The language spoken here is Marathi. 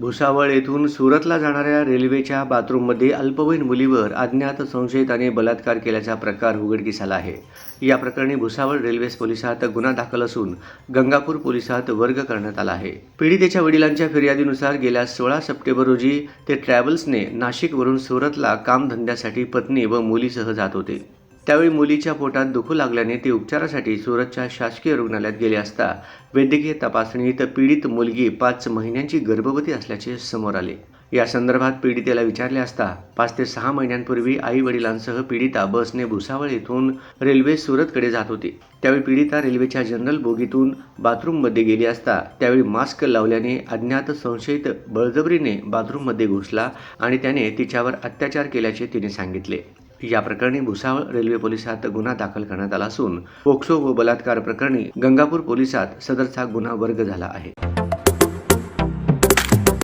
भुसावळ येथून सुरतला जाणाऱ्या रेल्वेच्या बाथरूममध्ये अल्पवयीन मुलीवर अज्ञात संशयिताने बलात्कार केल्याचा प्रकार उघडकीस आला आहे. या प्रकरणी भुसावळ रेल्वे पोलिसात गुन्हा दाखल असून गंगापूर पोलिसात वर्ग करण्यात आला आहे. पीडितेच्या वडिलांच्या फिर्यादीनुसार गेल्या सोळा सप्टेंबर रोजी ते ट्रॅव्हल्सने नाशिकवरून सुरतला कामधंद्यासाठी पत्नी व मुलीसह जात होते. त्यावेळी मुलीच्या पोटात दुखू लागल्याने ते उपचारासाठी सुरतच्या शासकीय रुग्णालयात गेले असता वैद्यकीय तपासणीत पीडित मुलगी पाच महिन्यांची गर्भवती असल्याचे समोर आले. या संदर्भात पीडितेला विचारले असता पाच ते सहा महिन्यांपूर्वी आई वडिलांसह पीडिता बसने भुसावळ येथून रेल्वे सुरतकडे जात होती. त्यावेळी पीडिता रेल्वेच्या जनरल बोगीतून बाथरूममध्ये गेली असता त्यावेळी मास्क लावल्याने अज्ञात संशयित बळजबरीने बाथरूममध्ये घुसला आणि त्याने तिच्यावर अत्याचार केल्याचे तिने सांगितले. या प्रकरणी भुसावळ रेल्वे पोलिसात गुन्हा दाखल करण्यात आला असून पोक्सो व बलात्कार प्रकरणी गंगापूर पोलिसात सदरचा गुन्हा वर्ग झाला आहे.